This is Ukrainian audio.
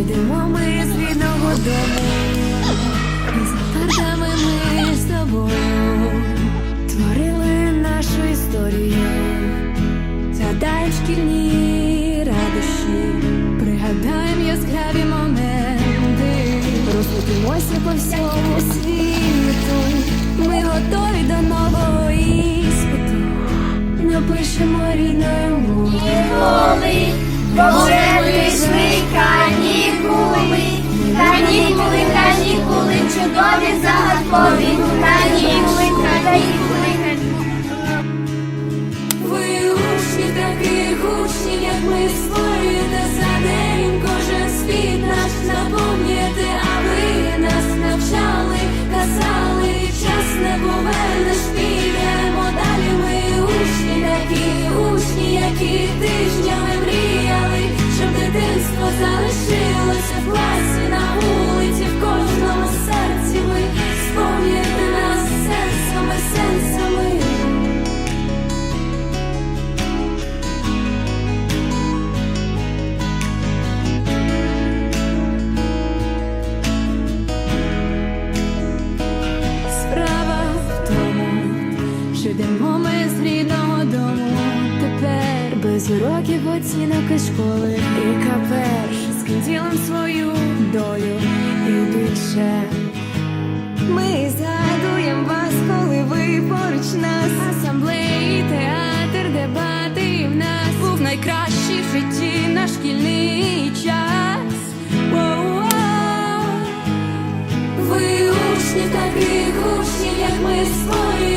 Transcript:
Йдемо ми з рідного дому, і за партами ми з тобою творили нашу історію, згадаємо шкільні радощі, пригадаємо яскраві моменти, розлетимося по всьому світу. Ми готові до нового іспиту, напишемо рідною мовою. Ми створюєте за день кожен світ наш наповнюєте, аби нас навчали, казали, час не повернеш, Без уроків оцінок і школи. І каперш з ким свою долю і більше. Ми згадуємо вас, коли ви поруч нас. Асамблеї, театр, дебати в нас був найкращий в житті наш шкільний час. Воу-воу. Ви учні таких учнів, як ми свої.